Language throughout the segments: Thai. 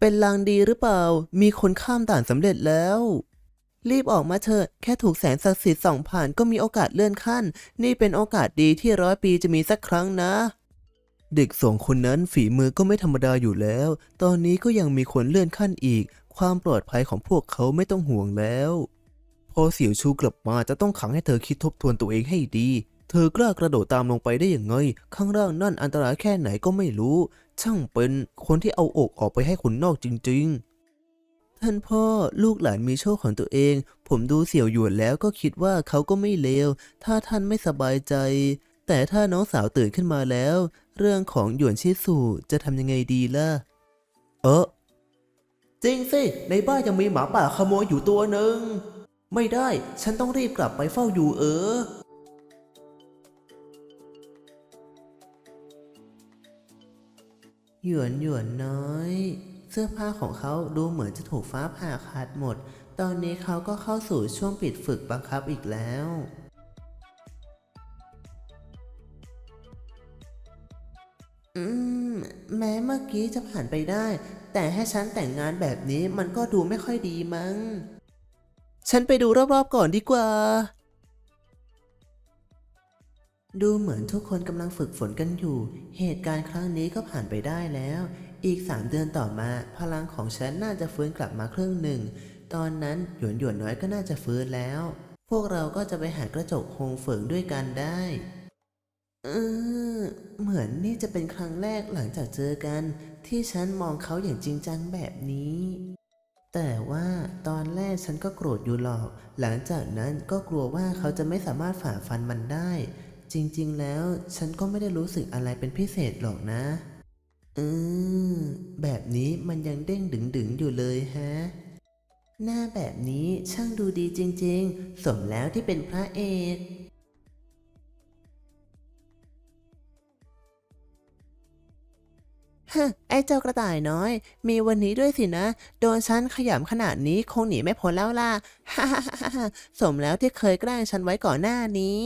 เป็นลางดีหรือเปล่า มีคนข้ามด่านสำเร็จแล้ว รีบออกมาเถอะ แค่ถูกแสงศักดิ์สิทธิ์ส่องผ่านก็มีโอกาสเลื่อนขั้น นี่เป็นโอกาสดีที่ร้อยปีจะมีสักครั้งนะ เด็กสองคนนั้นฝีมือก็ไม่ธรรมดาอยู่แล้ว ตอนนี้ก็ยังมีคนเลื่อนขั้นอีก ความปลอดภัยของพวกเขาไม่ต้องห่วงแล้ว พอเสี่ยวชูกลับมาจะต้องขังให้เธอคิดทบทวนตัวเองให้ดี เธอกล้ากระโดดตามลงไปได้ยังไง ข้างล่างนั่นอันตรายแค่ไหนก็ไม่รู้ ช่างเป็นคนที่เอาอกออกไปให้คนนอกจริง ๆท่านพ่อลูกหลานมีโชคของตัวเอง ผมดูเสี่ยวหยวนแล้วก็คิดว่าเขาก็ไม่เลว ถ้าท่านไม่สบายใจ แต่ถ้าน้องสาวตื่นขึ้นมาแล้ว เรื่องของหยวนชิสุจะทำยังไงดีล่ะ เออจริงสิ ในบ้านยังมีหมาป่าขโมยอยู่ตัวหนึ่ง ไม่ได้ ฉันต้องรีบกลับไปเฝ้าอยู่เออ หยวนหยวนน้อย เสื้อผ้าของเขาดูเหมือนจะถูกฟ้าผ่าขาดหมด ตอนนี้เขาก็เข้าสู่ช่วงปิดฝึกบังคับอีกแล้วอืมแม้เมื่อกี้จะผ่านไปได้ แต่ให้ฉันแต่งงานแบบนี้มันก็ดูไม่ค่อยดีมั้ง ฉันไปดูรอบๆก่อนดีกว่า ดูเหมือนทุกคนกำลังฝึกฝนกันอยู่ เหตุการณ์ครั้งนี้ก็ผ่านไปได้แล้ว อีกสามเดือนต่อมา พลังของฉันน่าจะฟื้นกลับมาครึ่งหนึ่ง ตอนนั้นหยวนหยวนน้อยก็น่าจะฟื้นแล้ว พวกเราก็จะไปหากระจกโฮงเฟิงด้วยกันได้เออเหมือนนี่จะเป็นครั้งแรกหลังจากเจอกัน ที่ฉันมองเขาอย่างจริงจังแบบนี้ แต่ว่าตอนแรกฉันก็โกรธอยู่หรอก หลังจากนั้นก็กลัวว่าเขาจะไม่สามารถฝ่าฟันมันได้ จริง ๆ แล้วฉันก็ไม่ได้รู้สึกอะไรเป็นพิเศษหรอกนะอืมแบบนี้มันยังเด้งดึงๆอยู่เลยฮะ หน้าแบบนี้ช่างดูดีจริง ๆ สมแล้วที่เป็นพระเอกฮะไอ้เจ้ากระต่ายน้อย มีวันนี้ด้วยสินะ โดนฉันขยำขนาดนี้คงหนีไม่พ้นแล้วล่ะ ฮ่าฮ่าฮ่าฮ่าสมแล้วที่เคยแกล้งฉันไว้ก่อนหน้านี้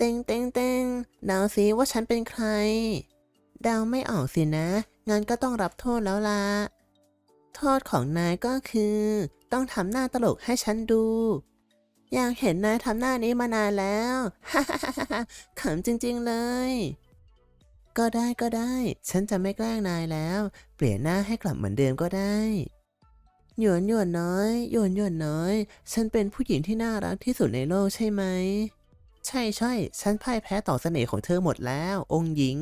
เต็งเต็งเต็งเดาสิว่าฉันเป็นใคร เดาไม่ออกสินะ งั้นก็ต้องรับโทษแล้วล่ะโทษของนายก็คือ ต้องทำหน้าตลกให้ฉันดู อยากเห็นนายทำหน้านี้มานานแล้วขำจริงๆเลย ก็ได้ก็ได้ ฉันจะไม่แกล้งนายแล้ว เปลี่ยนหน้าให้กลับเหมือนเดิมก็ได้หยวนหยวนน้อยหยวนหยวนน้อย ฉันเป็นผู้หญิงที่น่ารักที่สุดในโลกใช่ไหม ใช่ใช่ฉันพ่ายแพ้ต่อเสน่ห์ของเธอหมดแล้ว องค์หญิง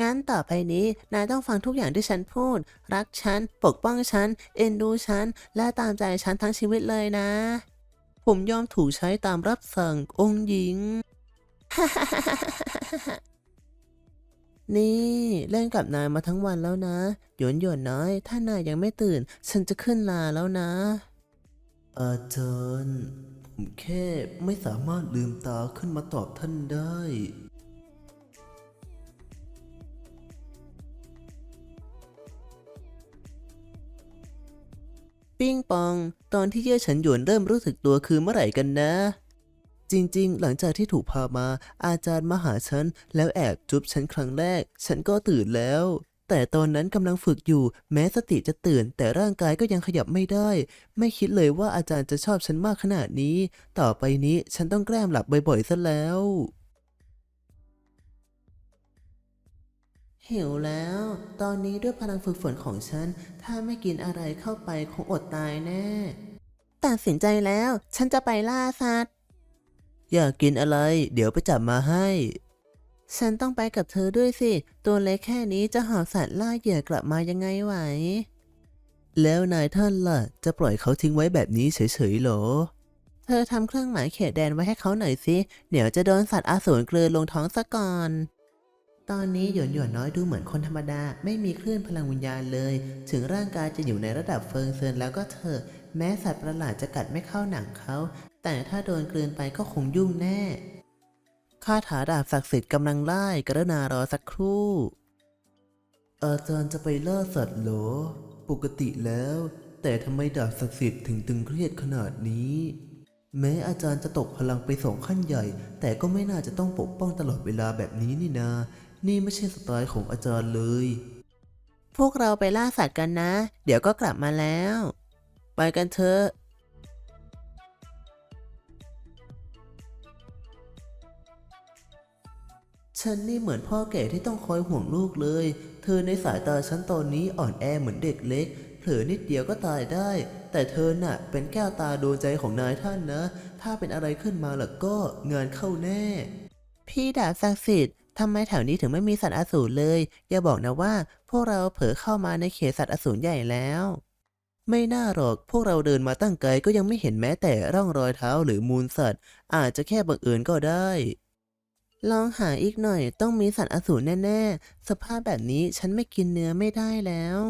งั้นต่อไปนี้นายต้องฟังทุกอย่างที่ฉันพูด รักฉัน ปกป้องฉัน เอ็นดูฉัน และตามใจฉันทั้งชีวิตเลยนะ ผมยอมถูกใช้ตามรับสั่งองค์หญิง นี่เล่นกับนายมาทั้งวันแล้วนะ หยวนหยวนน้อย ถ้านายยังไม่ตื่น ฉันจะขึ้นลาแล้วนะ อาจารย์ ผมแค่ไม่สามารถลืมตาขึ้นมาตอบท่านได้ ปิ้งปอง ตอนที่เย่ฉินหยวนเริ่มรู้สึกตัวคือเมื่อไหร่กันนะ จริงๆ หลังจากที่ถูกพามา อาจารย์มาหาฉัน แล้วแอบจุ๊บฉันครั้งแรก ฉันก็ตื่นแล้ว แต่ตอนนั้นกำลังฝึกอยู่แม้สติจะตื่น แต่ร่างกายก็ยังขยับไม่ได้ ไม่คิดเลยว่าอาจารย์จะชอบฉันมากขนาดนี้ ต่อไปนี้ฉันต้องแกล้มหลับบ่อยๆซะแล้วหิวแล้ว ตอนนี้ด้วยพลังฝึกฝนของฉัน ถ้าไม่กินอะไรเข้าไปคงอดตายแน่ ตัดสินใจแล้ว ฉันจะไปล่าสัตว์ อยากกินอะไร เดี๋ยวไปจับมาให้ ฉันต้องไปกับเธอด้วยสิ ตัวเล็กแค่นี้จะหอบสัตว์ล่าเหยื่อกลับมายังไงไหว แล้วนายท่านล่ะ จะปล่อยเขาทิ้งไว้แบบนี้เฉยๆหรอ เธอทำเครื่องหมายเขตแดนไว้ให้เขาหน่อยสิ เดี๋ยวจะโดนสัตว์อาสูรกลืนลงท้องซะก่อน ตอนนี้หยวนหยวนน้อยดูเหมือนคนธรรมดา ไม่มีคลื่นพลังวิญญาณเลย ถึงร่างกายจะอยู่ในระดับเฟิงเซินแล้วก็เถอะ แม้สัตว์ประหลาดจะกัดไม่เข้าหนังเขา แต่ถ้าโดนกลืนไปก็คงยุ่งแน่ คาถาดาบศักดิ์สิทธิ์กำลังไล่กรุณารอสักครู่ อาจารย์จะไปล่าสัตว์เหรอ ปกติแล้ว แต่ทำไมดาบศักดิ์สิทธิ์ถึงตึงเครียดขนาดนี้ แม้อาจารย์จะตกพลังไปสองขั้นใหญ่ แต่ก็ไม่น่าจะต้องปกป้องตลอดเวลาแบบนี้นี่นา นี่ไม่ใช่สไตล์ของอาจารย์เลย พวกเราไปล่าสัตว์กันนะ เดี๋ยวก็กลับมาแล้ว ไปกันเถอะ ฉันนี่เหมือนพ่อแก่ที่ต้องคอยห่วงลูกเลย เธอในสายตาฉันตอนนี้อ่อนแอเหมือนเด็กเล็ก เผลอนิดเดียวก็ตายได้ แต่เธอน่ะ เป็นแก้วตาดวงใจของนายท่านนะ ถ้าเป็นอะไรขึ้นมาล่ะก็งานเข้าแน่ พี่ดาบศักดิ์สิทธิ์ทำไมแถวนี้ถึงไม่มีสัตว์อสูรเลย อย่าบอกนะว่า พวกเราเผลอเข้ามาในเขตสัตว์อสูรใหญ่แล้ว ไม่น่าหรอก พวกเราเดินมาตั้งไกลก็ยังไม่เห็นแม้แต่ร่องรอยเท้าหรือมูลสัตว์ อาจจะแค่บังเอิญก็ได้ ลองหาอีกหน่อยต้องมีสัตว์อสูรแน่ๆ สภาพแบบนี้ฉันไม่กินเนื้อไม่ได้แล้ว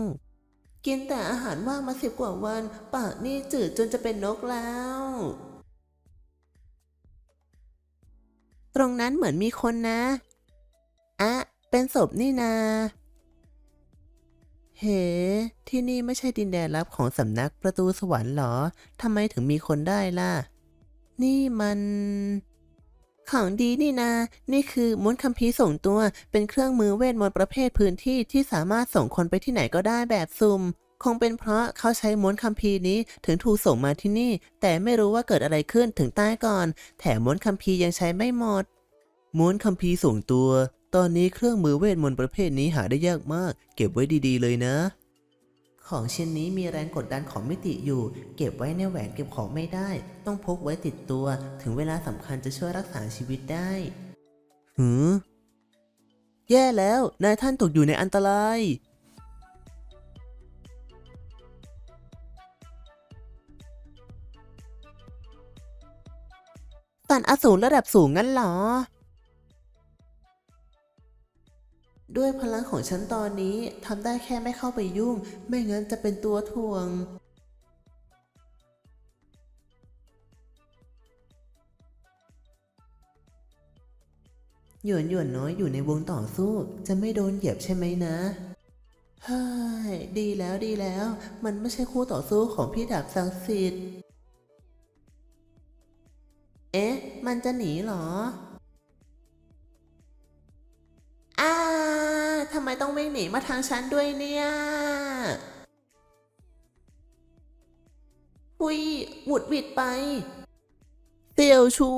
กินแต่อาหารว่างมาสิบกว่าวัน ปากนี่จืดจนจะเป็นนกแล้ว ตรงนั้นเหมือนมีคนนะ อะ เป็นศพนี่นาเฮ้ที่นี่ไม่ใช่ดินแดนลับของสำนักประตูสวรรค์หรอ ทำไมถึงมีคนได้ล่ะ นี่มัน ของดีนี่นา นี่คือม้วนคัมภีร์ส่งตัว เป็นเครื่องมือเวทมนต์ประเภทพื้นที่ที่สามารถส่งคนไปที่ไหนก็ได้แบบซุ่ม คงเป็นเพราะเขาใช้ม้วนคัมภีร์นี้ถึงถูกส่งมาที่นี่ แต่ไม่รู้ว่าเกิดอะไรขึ้นถึงใต้ก่อน แถมม้วนคัมภีร์ยังใช้ไม่หมด ม้วนคัมภีร์ส่งตัว ตอนนี้เครื่องมือเวทมนต์ประเภทนี้หาได้ยากมาก เก็บไว้ดีๆ เลยนะ ของชิ้นนี้มีแรงกดดันของมิติอยู่ เก็บไว้ในแหวนเก็บของไม่ได้ ต้องพกไว้ติดตัว ถึงเวลาสำคัญจะช่วยรักษาชีวิตได้ หือแย่แล้ว นายท่านตกอยู่ในอันตราย ตันอสูรระดับสูงงั้นเหรอ ด้วยพลังของฉันตอนนี้ทำได้แค่ไม่เข้าไปยุ่ง ไม่งั้นจะเป็นตัวถ่วง หยวนหยวนน้อยอยู่ในวงต่อสู้ จะไม่โดนเหยียบใช่ไหมนะฮ้ยดีแล้วดีแล้ว มันไม่ใช่คู่ต่อสู้ของพี่ดาบศักดิ์สิทธิ์ เอ๊ะ มันจะหนีเหรอ อ้าทำไมต้องวิ่งหนีมาทางฉันด้วยเนี่ยหุยหวุดหวิดไป เตียวชู